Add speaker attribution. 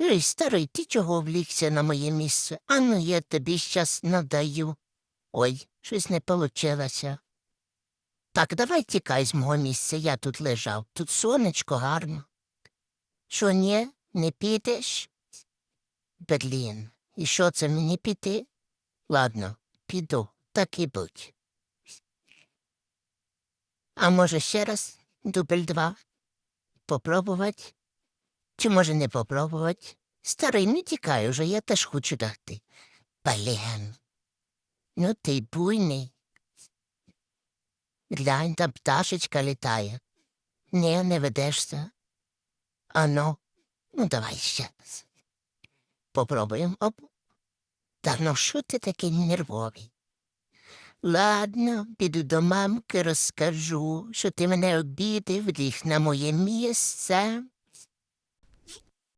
Speaker 1: Ей, старий, ти чого влігся на моє місце? Ану, я тобі щас надаю. Ой, щось не получилося. Так, давай тікай з мого місця, я тут лежав. Тут сонечко гарно. Що, ні, не підеш? Берлін, і що це мені піти? Ладно, піду, так і будь. А може ще раз, дубль два? Попробувати? Чи може не попробувати? Старий, не тікай уже, я теж хочу дати. Блін. Ну ти буйний. Глянь, там пташечка літає. Ні, не ведешся. Ано, ну давай ще. Попробуємо. Оп. Та ну що ти такий нервовий? Ладно, піду до мамки, розкажу, що ти мене обідив, ліг на моє місце.